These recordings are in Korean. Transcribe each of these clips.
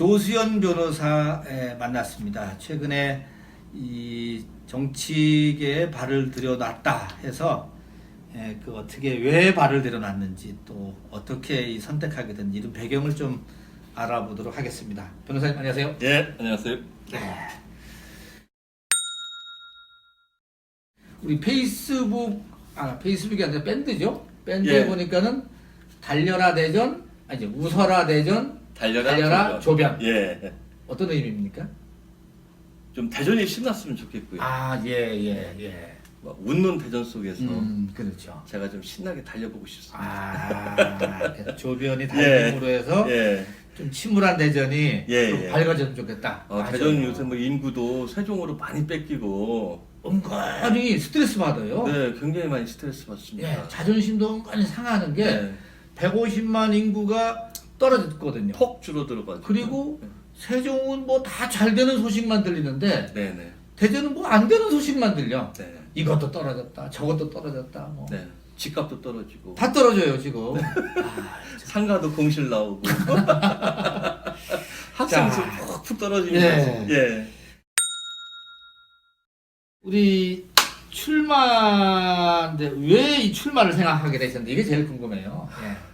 조수연 변호사 에, 만났습니다. 최근에 이 정치계에 발을 들여놨다 해서 에, 그 어떻게 왜 발을 들여놨는지 또 어떻게 이 선택하게 된 이런 배경을 좀 알아보도록 하겠습니다. 변호사님 안녕하세요. 예, 안녕하세요. 네. 우리 페이스북 아 페이스북이 아니라 밴드죠. 밴드에 예. 보니까는 달려라 대전 아니 웃어라 대전 달려라, 달려라 조변. 예. 어떤 의미입니까? 좀 대전이 신났으면 좋겠고요. 아, 예, 예, 예. 막 웃는 대전 속에서 음, 그렇죠. 제가 좀 신나게 달려보고 싶습니다. 아, 그 조변이 달림으로 해서 예. 좀 침울한 대전이 예, 좀 예. 밝아졌으면 좋겠다. 어, 맞아요. 대전 요새 뭐 인구도 세종으로 많이 뺏기고 은근히 스트레스 받아요. 네, 굉장히 많이 스트레스 받습니다. 예, 자존심도 은근히 상하는 게 네. 150만 인구가 떨어졌거든요. 톡 줄어들어가지고 그리고 세종은 뭐 다 잘 되는 소식만 들리는데 네, 네, 대전은 뭐 안 되는 소식만 들려. 네, 이것도 떨어졌다, 저것도 떨어졌다, 뭐. 네. 집값도 떨어지고 다 떨어져요 지금. 네. 아, 상가도 공실 나오고 학생 수 자. 푹푹 떨어지면서 예. 예. 우리 출마인데 왜 이 출마를 생각하게 되셨는데 이게 제일 궁금해요. 예.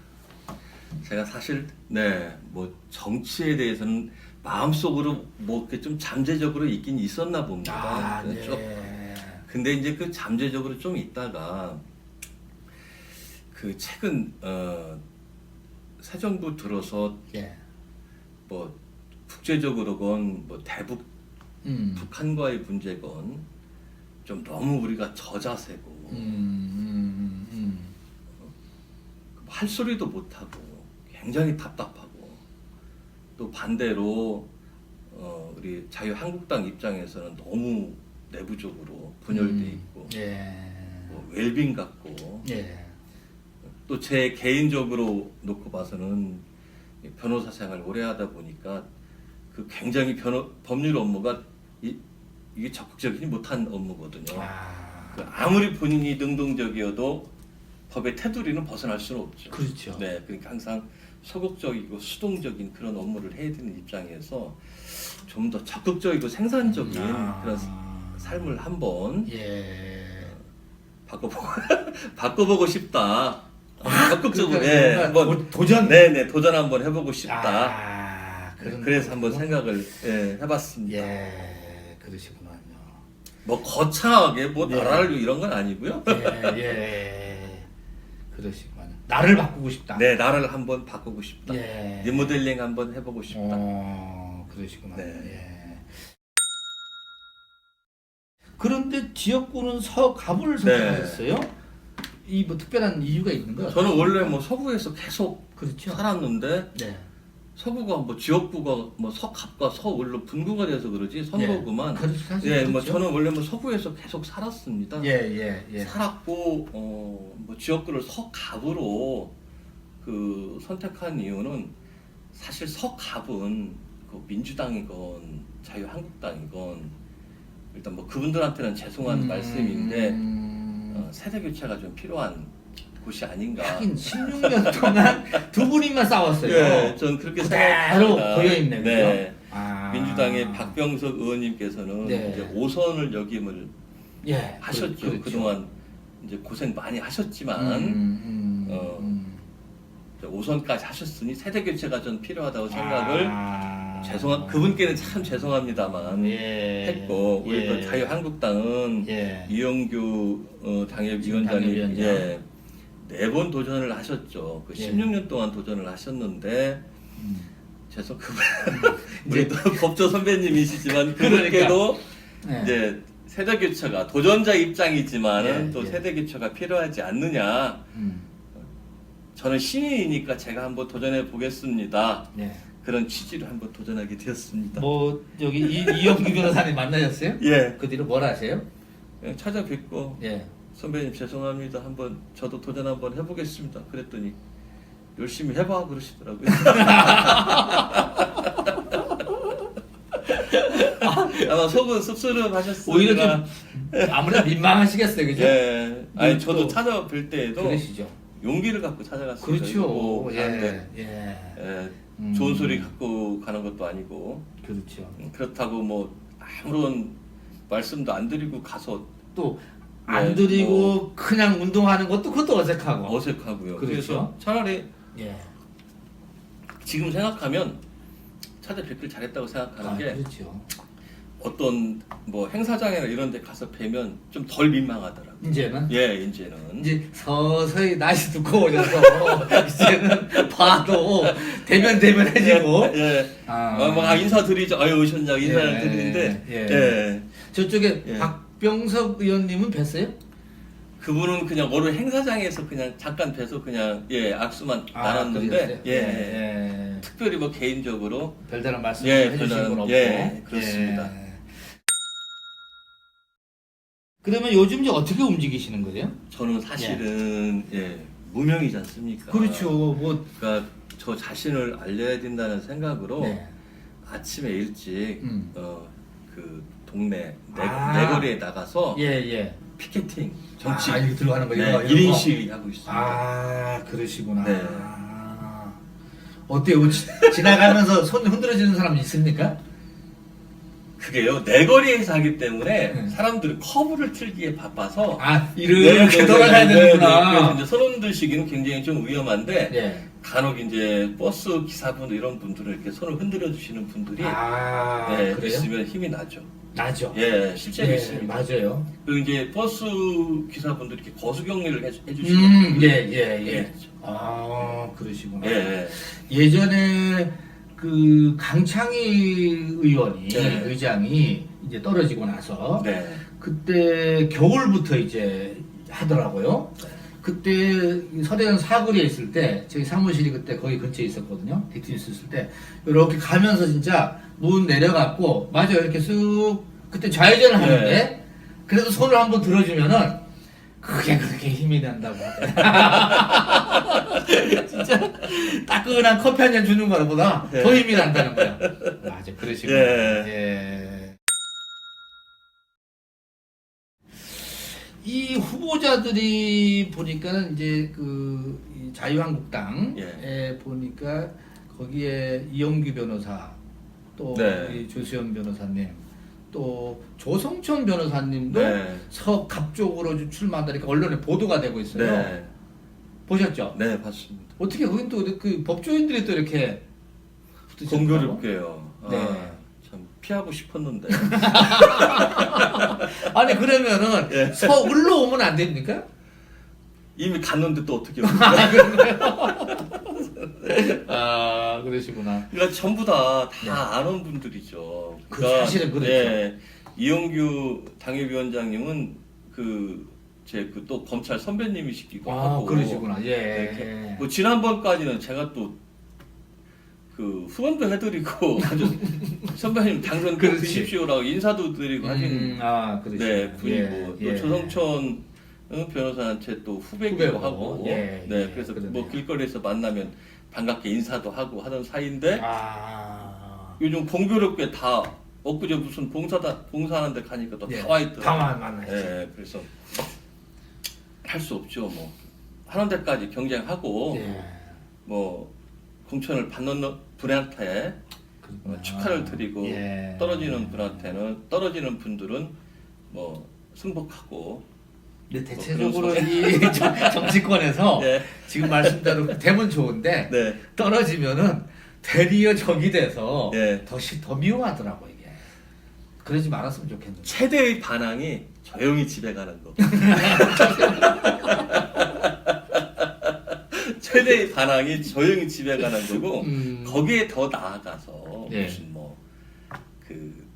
제가 사실 네 뭐 정치에 대해서는 마음속으로 뭐 이렇게 좀 잠재적으로 있긴 있었나 봅니다. 아, 네, 좀. 네. 근데 이제 그 잠재적으로 좀 있다가 그 최근 어, 새 정부 들어서 예. 뭐 국제적으로건 뭐 대북 음. 북한과의 문제건 좀 너무 우리가 저자세고 음, 음, 음, 할 소리도 못하고 굉장히 답답하고 또 반대로 어, 우리 자유한국당 입장에서는 너무 내부적으로 분열돼 음. 있고 예. 뭐 웰빙 같고 예. 또제 개인적으로 놓고 봐서는 이 변호사 생활 오래 하다 보니까 그 굉장히 변호, 법률 업무가 이, 이게 적극적이지 못한 업무거든요. 아. 그 아무리 본인이 능동적이어도 법의 테두리는 벗어날 수는 없죠. 그렇죠. 네, 그러니까 항상 소극적이고 수동적인 그런 업무를 해야 되는 입장에서 좀 더 적극적이고 생산적인 아. 그런 삶을 한번 예. 바꿔보고 바꿔보고 싶다. 아, 적극적으로 그러니까 예, 뭔가 한번 도- 도전. 네네 도전 한번 해보고 싶다. 아, 그런 그래서 한번 거군요. 생각을 예, 해봤습니다. 예, 그러시구만요. 뭐 거창하게 뭐 예. 나라를 이런 건 아니고요. 예, 예. 그러시구만요. 나를 바꾸고 싶다. 네 나라를 한번 바꾸고 싶다. 예. 리모델링 한번 해보고 싶다. 어, 그러시구나. 네. 예. 그런데 지역구는 서 갑을 선택하셨어요? 이 뭐 특별한 이유가 있는가요? 네. 저는 원래 뭐 서구에서 계속 그렇죠. 살았는데 네. 서구가 뭐 지역구가 뭐 서갑과 서울로 분구가 돼서 그러지 선거구만. 예. 예, 뭐 그렇죠. 저는 원래 뭐 서구에서 계속 살았습니다. 예, 예, 예. 살았고 어 뭐 지역구를 서갑으로 그 선택한 이유는 사실 서갑은 그 민주당이건 자유한국당이건 일단 뭐 그분들한테는 죄송한 음, 말씀인데 음, 어, 세대 교체가 좀 필요한 곳이 아닌가. 하긴 16년 동안 두 분이만 싸웠어요. 예, 전 그렇게 그대로 생각합니다. 보여있네, 그죠? 네. 아. 민주당의 박병석 의원님께서는 네. 이제 5선을 역임을 예, 하셨죠. 그, 그렇죠. 그동안 이제 고생 많이 하셨지만 음, 음, 어, 음. 5선까지 하셨으니 세대 교체가 좀 필요하다고 생각을 아. 죄송한 그분께는 참 죄송합니다만 예. 했고 우리 예. 또 자유한국당은 예. 이영규 어, 당협위원장이 당협위원장. 예, 네 번 도전을 하셨죠. 그 예. 16년 동안 도전을 하셨는데 음. 죄송 그분 우리 또 법조 선배님이시지만 그러니까. 그분께도 네. 이제 세대 교체가 도전자 입장이지만은 예, 또 예. 세대 교체가 필요하지 않느냐. 음. 저는 신인이니까 제가 한번 도전해 보겠습니다. 네. 그런 취지로 한번 도전하게 되었습니다. 뭐 여기 이, 이영규 변호사님 만나셨어요? 예, 그 뒤로 뭘 하세요? 그냥 찾아뵙고 예. 선배님 죄송합니다. 한번 저도 도전 한번 해보겠습니다. 그랬더니 열심히 해봐 그러시더라고요. 아마 속은 씁쓸하셨으니까. 오히려 좀 아무래도 민망하시겠어요, 그죠? 예. 아니 또- 저도 찾아뵐 때에도 그러시죠. 용기를 갖고 찾아갔습니다. 그렇죠. 뭐 예. 예. 예, 음. 좋은 소리 갖고 가는 것도 아니고 그렇죠. 음, 그렇다고 뭐 아무런 말씀도 안 드리고 가서 또 안 네, 드리고 뭐. 그냥 운동하는 것도 그것도 어색하고. 어색하고요. 그렇죠. 그래서 차라리 예. 지금 생각하면 차라리 뵙길 잘했다고 생각하는 아, 게 그렇죠. 어떤 뭐 행사장이나 이런 데 가서 뵈면 좀 덜 민망하더라고요. 이제는 예, 이제는. 이제 서서히 날씨 두꺼워져서 이제는 봐도 대면 대면해지고 예. 예. 아. 어, 막 인사드리죠. 아유 오셨냐고 인사를 예, 드리는데 예. 예. 저쪽에 예. 박 병석 의원님은 뵀어요? 그분은 그냥 어느 행사장에서 그냥 잠깐 뵈서 그냥 예 악수만 나눴는데 그러셨어요? 예. 예. 특별히 뭐 개인적으로 별다른 말씀 예, 해주신 별다른- 건 없고 예, 그렇습니다. 예. 그러면 요즘 이제 어떻게 움직이시는 거예요? 저는 사실은 예, 무명이지 않습니까? 그렇죠. 뭐 그러니까 저 자신을 알려야 된다는 생각으로 네. 아침에 일찍 음. 어, 그 동네 내, 아. 내거리에 나가서 예, 예. 피켓팅 정치 아, 이거 들어가는 거 네, 이런 거, 이런 1인 거? 시위 하고 있습니다. 아, 그러시구나. 네. 아. 어때요? 지- 지나가면서 손 흔들어주는 사람 있습니까? 그게요 내 거리에서 하기 때문에 네. 사람들이 커브를 틀기에 바빠서 아, 이렇게 돌아가야 네, 네, 네, 네. 되는구나. 그래서 이제 손 흔들시기는 굉장히 좀 위험한데 예. 간혹 이제 버스 기사분들 이런 분들은 이렇게 손을 흔들어 주시는 분들이 아, 네, 그래요? 있으면 힘이 나죠. 나죠. 예, 실제로 예, 있습니다. 맞아요. 그리고 이제 버스 기사분들이 이렇게 거수 격리를 해, 해주시는 음, 예, 예, 예. 예. 아, 그러시구나. 예, 예 전에 그 강창희 의원이 네. 의장이 이제 떨어지고 나서 네. 그때 겨울부터 이제 하더라고요. 그때 이 서대현 사거리에 있을 때 저희 사무실이 그때 거기 근처에 있었거든요. 디트니스 있을 때 이렇게 가면서 진짜 문 내려갔고 맞아요 이렇게 쑥 그때 좌회전을 하는데 네. 그래도 손을 한번 들어주면은 그게 그렇게 힘이 난다고. 진짜 따끈한 커피 한 잔 주는 거보다 네. 더 힘이 난다는 거야. 맞아 그러시구나. 예. 예. 이 후보자들이 보니까 이제 그이 자유한국당에 예. 보니까 거기에 이영규 변호사 또 네. 이 조수현 변호사님 또 조성천 변호사님도 네. 서갑 쪽으로 출마한다 이렇게 언론에 보도가 되고 있어요. 네. 보셨죠? 네, 봤습니다. 어떻게 거긴 또그 법조인들이 또 이렇게? 공교롭게요. 네. 아, 참 피하고 싶었는데. 아니 그러면은 예. 서울로 오면 안 됩니까? 이미 갔는데 또 어떻게 아, 옵니까? 아 그러시구나. 그러니까 전부 다 네. 다 아는 분들이죠. 그 사실은 그렇죠. 예, 이용규 당협위원장님은 그 제 그 또 검찰 선배님이시기도 아 하고. 그러시구나. 예. 네, 뭐 지난번까지는 제가 또 그 후원도 해드리고 아주 선배님 당선 꼭 그렇지. 되십시오라고 인사도 드리고 하신 음, 아. 네 분이고 예, 또 조성천 응, 변호사한테 또 후배기도 후배고, 하고 예, 네 예, 그래서 그러네요. 뭐 길거리에서 만나면 반갑게 인사도 하고 하던 사이인데 아 요즘 공교롭게 다 엊그제 무슨 봉사다 봉사하는데 가니까 또 예, 다 와 있더라고요. 다만 만나야지. 예, 그래서 할 수 없죠 뭐 하는 데까지 경쟁하고 예. 뭐 공천을 받는 분한테 그렇구나. 어, 축하를 드리고 예. 떨어지는 분한테는 떨어지는 분들은 뭐 승복하고 근데 뭐 대체적으로 이 정- 정치권에서 네. 지금 말씀대로 되면 좋은데 네. 떨어지면은 대리어 적이 돼서 예. 더, 시, 더 미워하더라고 이게. 그러지 말았으면 좋겠는데. 최대의 반항이 조용히 집에 가는 거. 최대의 반항이 조용히 집에 가는 거고 음. 거기에 더 나아가서 네. 무슨 뭐그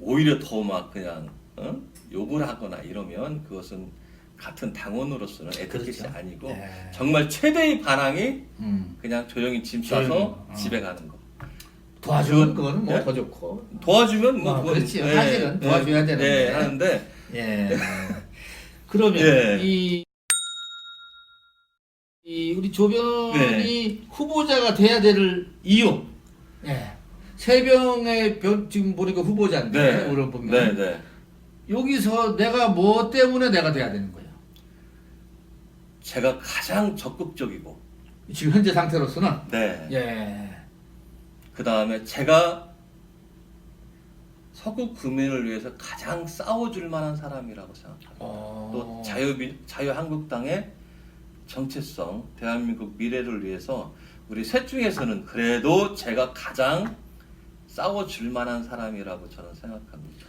오히려 더 막 그냥 어? 욕을 하거나 이러면 그것은 같은 당원으로서는 에티켓이 그렇죠. 아니고 예. 정말 최대의 반항이 음. 그냥 조용히 짐 싸서 어. 집에 가는 거. 도와주면 그거는 뭐 예? 더 좋고. 도와주면 뭐 어, 그건- 그렇지. 예, 사실은 예, 도와줘야 되는데. 예, 하는데 예. 그러면 예. 이, 이 우리 조변이 네. 후보자가 돼야 될 이유. 예. 세병의 변, 지금 보니까 후보자인데 오늘 보면 네, 네. 여기서 내가 뭐 때문에 내가 돼야 되는 거예요. 제가 가장 적극적이고 지금 현재 상태로서는 네. 예. 그 다음에 제가 서구 구민을 위해서 가장 싸워줄 만한 사람이라고 생각합니다. 어. 또 자유 자유한국당의 정체성, 대한민국 미래를 위해서 우리 셋 중에서는 그래도 제가 가장 싸워줄 만한 사람이라고 저는 생각합니다.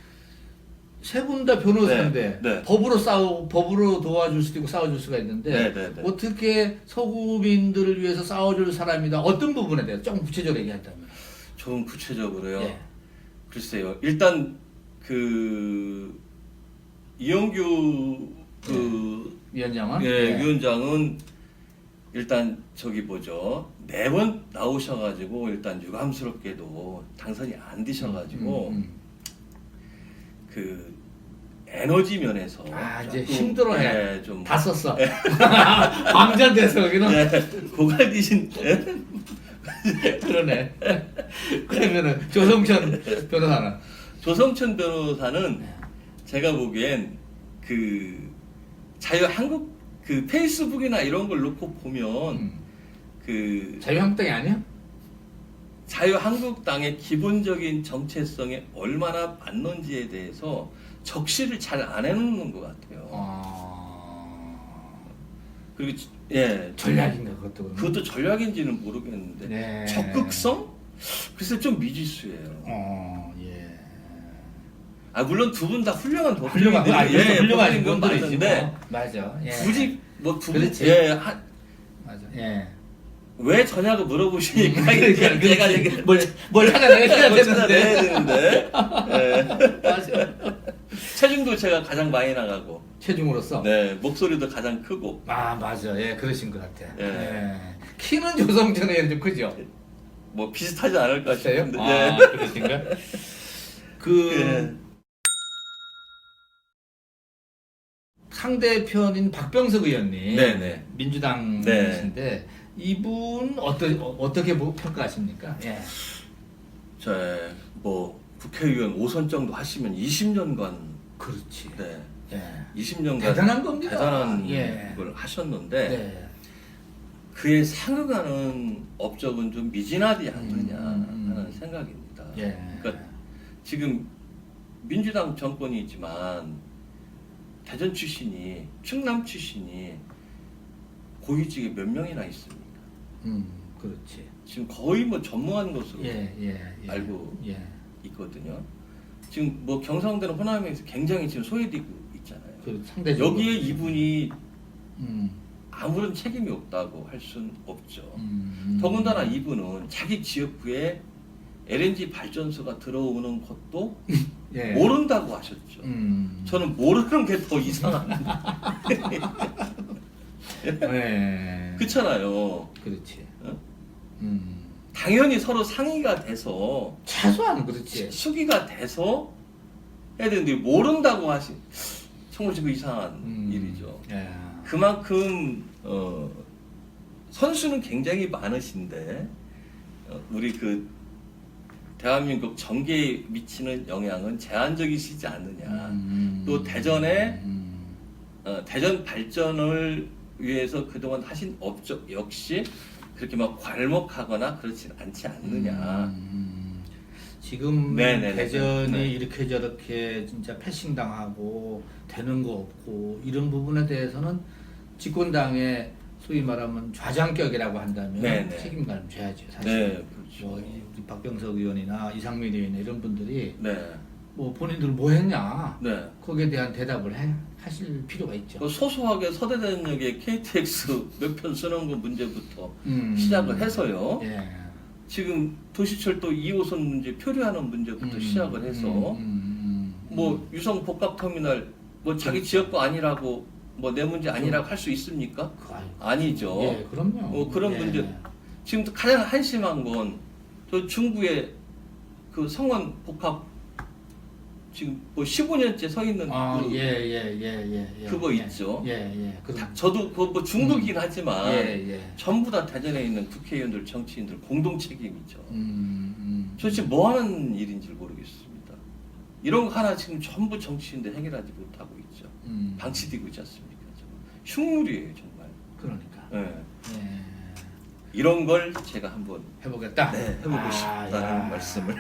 세 분 다 변호사인데 네, 네. 법으로 싸우 법으로 도와줄 수도 있고 싸워줄 수가 있는데 네, 네, 네. 어떻게 서구민들을 위해서 싸워줄 사람이다 어떤 부분에 대해서 조금 구체적으로 얘기한다면 좀 구체적으로요. 예. 글쎄요. 일단 그 이영규 그 위원장은 예, 네. 위원장은 일단 저기 뭐죠 네 번 나오셔가지고 일단 유감스럽게도 당선이 안 되셔가지고 음, 음. 그 에너지 면에서 아 이제 조금, 힘들어해 예, 좀 다 썼어 광자돼서 여기는 예, 고갈디신 예? 그러네 그러면은 조성천 변호사는 조성천 변호사는 네. 제가 보기엔 그 자유 한국 그 페이스북이나 이런 걸 놓고 보면 음. 그 자유한국당이 아니야? 자유한국당의 기본적인 정체성에 얼마나 맞는지에 대해서 적시를 잘 안 해놓는 것 같아요. 어... 그리고 지- 예 전략인가 그것도 그러면? 그것도 전략인지는 모르겠는데 네. 적극성? 글쎄 좀 미지수예요. 어, 예. 아 물론 두 분 다 훌륭한 훌륭한 아, 예, 훌륭한 건 분들이지 맞는데 뭐. 맞아. 예. 굳이 뭐두 분, 그렇지. 예, 한, 맞아. 예. 왜 저냐고 물어보시니까 이게 제가 그렇지. 이게 뭘, 뭐 찾아내야 되는데. 되는데 예. 맞아. 체중도 제가 가장 많이 나가고 체중으로서. 네 목소리도 가장 크고 아 맞아. 예, 그러신 것 같아. 예. 예. 키는 의원 좀 크죠? 뭐 비슷하지 않을까 있어요? 싶은데 아, 예. 그러신가? 그 예. 상대편인 박병석 의원님, 네네. 민주당이신데 이분 어떠 어떻게 보- 평가하십니까? 예. 저뭐 국회의원 5선 정도 하시면 20년간 그렇지. 네 예. 20년간 대단한 겁니다. 대단한 예. 걸 하셨는데 네. 그에 상응하는 업적은 좀 미진하지 않느냐 음, 음, 음. 하는 생각입니다. 예. 그러니까 지금 민주당 정권이 있지만 대전 출신이 충남 출신이 고위직에 몇 명이나 있습니까? 음, 그렇지. 지금 거의 뭐 전무한 것으로 예, 예, 예. 알고 예. 있거든요. 지금 뭐 경상도는 호남에서 굉장히 지금 소외되고 있잖아요. 그 상대적으로 여기에 이분이 음, 아무런 책임이 없다고 할 수는 없죠. 음, 음. 더군다나 이분은 자기 지역구에 LNG 발전소가 들어오는 것도 예. 모른다고 하셨죠. 음. 저는 모르는 게 더 이상합니다. 네. 그렇잖아요. 그렇지. 어? 음. 당연히 서로 상의가 돼서 최소한 그렇지. 수기가 돼서 해야 되는데 모른다고 하신 정말 좀 이상한 음. 일이죠. 예. 그만큼 어, 선수는 굉장히 많으신데 어, 우리 그 대한민국 정계에 미치는 영향은 제한적이시지 않느냐. 음, 또 대전에 음, 어, 대전 발전을 위해서 그동안 하신 업적 역시 그렇게 막 괄목하거나 그렇진 않지 않느냐. 음, 지금 네네네. 대전이 네. 이렇게 저렇게 진짜 패싱 당하고 되는 거 없고 이런 부분에 대해서는 집권당의 소위 말하면 좌장격이라고 한다면 네네. 책임감을 져야죠. 사실. 네, 그렇죠. 뭐 이- 우리 박병석 의원이나 이상민 의원 이런 분들이 네, 뭐 본인들 뭐 했냐 네. 거기에 대한 대답을 해, 하실 필요가 있죠. 그 소소하게 서대대역에 KTX 몇 편 쓰는 거 문제부터 음. 시작을 해서요. 예. 지금 도시철도 2호선 문제 표류하는 문제부터 음, 시작을 해서 음, 음, 음, 뭐 유성 복합터미널 뭐 자기 지역구 아니라고 뭐 내 문제 아니라고 할 수 있습니까? 그 아니죠. 예, 그럼요. 뭐 그런 예. 문제 지금 가장 한심한 건 저 중구에 그 성원 복합 지금 뭐 15년째 서 있는 아, 그 예, 예, 예, 예, 예. 그거 예. 있죠. 예, 예. 다- 그럼 저도 그거 뭐 중도긴 하지만 예, 예. 전부 다 대전에 있는 국회의원들 정치인들 공동 책임이죠. 음, 음. 도대체 뭐 하는 일인지 모르겠습니다. 이런 거 하나 지금 전부 정치인들 해결하지 못하고 있죠. 음. 방치되고 있지 않습니까? 흉물이에요 정말. 그러니까. 예. 예. 이런 걸 제가 한번 해보겠다. 네, 해보고 아, 싶다는 야. 말씀을.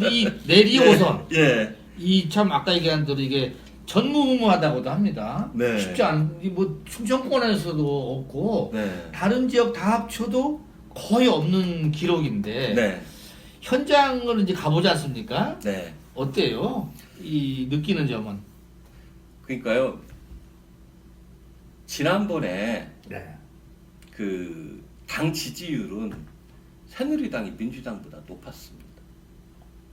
이 내리 오선 예. 이 참 아까 얘기한 대로 이게 전무후무하다고도 합니다. 네. 쉽지 않. 이뭐 충청권에서도 없고 네. 다른 지역 다 합쳐도 거의 없는 기록인데 네. 현장을 이제 가보지 않습니까? 네. 어때요? 이 느끼는 점은? 그러니까요. 지난번에 네. 그 당 지지율은 새누리당이 민주당보다 높았습니다.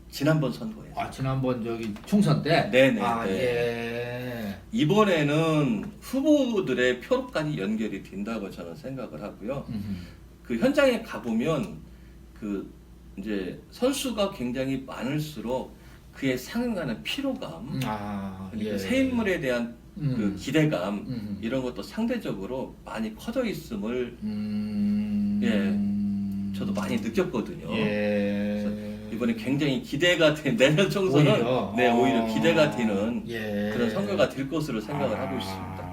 지난번 선거에서. 아 지난번 저기 총선 때. 네네, 아 네. 예. 이번에는 후보들의 표로까지 연결이 된다고 저는 생각을 하고요. 음. 그 현장에 가보면 그 이제 선수가 굉장히 많을수록 그에 상응하는 피로감, 아 그러니까 예. 새 인물에 대한 그 음. 기대감 음. 이런 것도 상대적으로 많이 커져 있음을 음. 예, 저도 많이 느꼈거든요. 예. 이번에 굉장히 기대가 된 내년 총선은 오히려. 네 오히려 아. 기대가 되는 예. 그런 선거가 될 것으로 생각을 아, 하고 있습니다.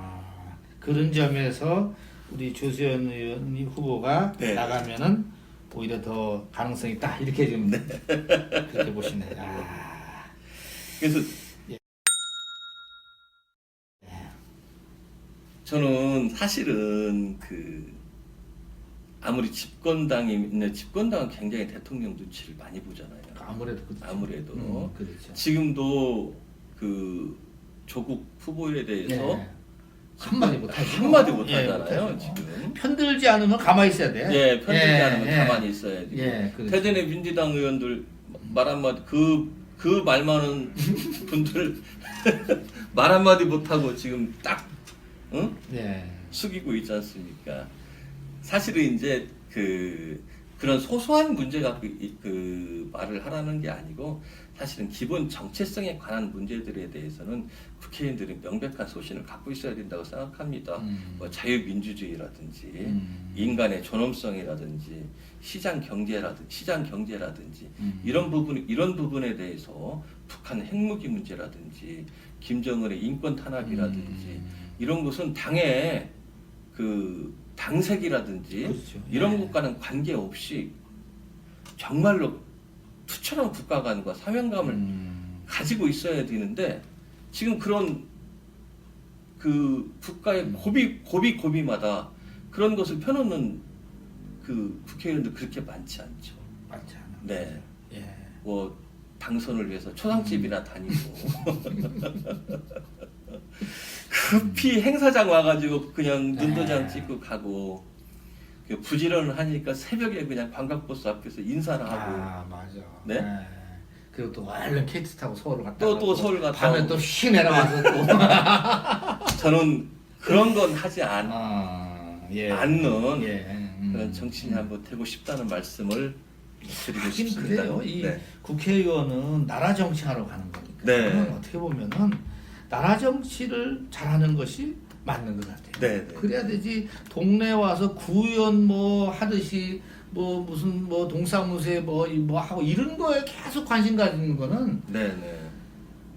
그런 점에서 우리 조수현 의원 후보가 네. 나가면은 오히려 더 가능성이 있다 이렇게 좀 네. 그렇게 보시네. 아. 그래서 예. 저는 사실은 그 아무리 집권당이 집권당은 굉장히 대통령 눈치를 많이 보잖아요. 아무래도 그렇죠. 아무래도. 음, 그렇죠. 지금도 그 조국 후보에 대해서 예. 한마디 못 하죠. 한마디 못 예, 하잖아요. 못하죠. 지금. 편들지 않으면 가만히 있어야 돼. 예, 편들지 예, 않으면 예. 가만히 있어야지. 예, 그렇죠. 대전의 민주당 의원들 말 한마디 그, 그 말 많은 분들 말 한마디 못하고 지금 딱 응? 예. 숙이고 있지 않습니까? 사실은 이제 그 그런 소소한 문제 갖고 이- 그 말을 하라는 게 아니고 사실은 기본 정체성에 관한 문제들에 대해서는 국회의원들이 명백한 소신을 갖고 있어야 된다고 생각합니다. 음. 뭐 자유민주주의라든지 음. 인간의 존엄성이라든지 시장 경제라든지 시장 경제라든지 음. 이런 부분 이런 부분에 대해서 북한 핵무기 문제라든지 김정은의 인권 탄압이라든지 음. 이런 것은 당의 그 당색이라든지 그렇죠. 이런 예. 것과는 관계없이 정말로 투철한 국가관과 사명감을 음. 가지고 있어야 되는데 지금 그런 그 국가의 음. 고비 고비 고비마다 그런 것을 펴놓는 그 국회의원들 그렇게 많지 않죠. 맞지 않아. 네, 예. 뭐 당선을 위해서 초상집이나 다니고 급히 행사장 와가지고 그냥 눈도장 네. 찍고 가고 그 부지런을 하니까 새벽에 그냥 관광버스 앞에서 인사를 하고 아 맞아. 네? 그리고 또 얼른 KT 타고 서울 갔다. 또- 또 오고 서울 갔다 밤에 오고. 또휘 내려와서 또. 저는 그런 건 하지 않, 아, 예. 않는 예. 음. 그런 정치인이 한번 되고 싶다는 말씀을 드리고 하긴 싶습니다. 그래요. 이 네. 국회의원은 나라 정치하러 가는 거니까. 네. 어떻게 보면은 나라 정치를 잘하는 것이 맞는 것 같아요. 네, 네. 그래야 되지. 동네 와서 구의원 뭐 하듯이 뭐 무슨 뭐 동사무소에 뭐, 이- 뭐 하고 이런 거에 계속 관심 가지는 거는 네, 네.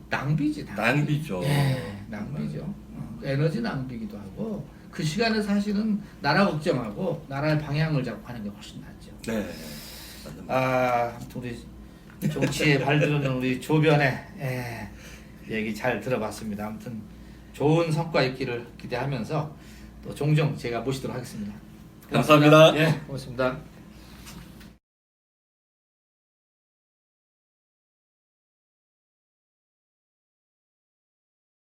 낭비지. 낭비. 낭비죠. 예, 낭비죠. 어, 에너지 낭비기도 하고 그 시간에 사실은 나라 걱정하고 나라의 방향을 잡고 하는 게 훨씬 낫죠. 네. 맞는 말. 아, 아무튼 우리 정치에 발들은 우리 조변의 예, 얘기 잘 들어봤습니다. 아무튼 좋은 성과 있기를 기대하면서 또 종종 제가 모시도록 하겠습니다. 감사합니다. 예, 고맙습니다.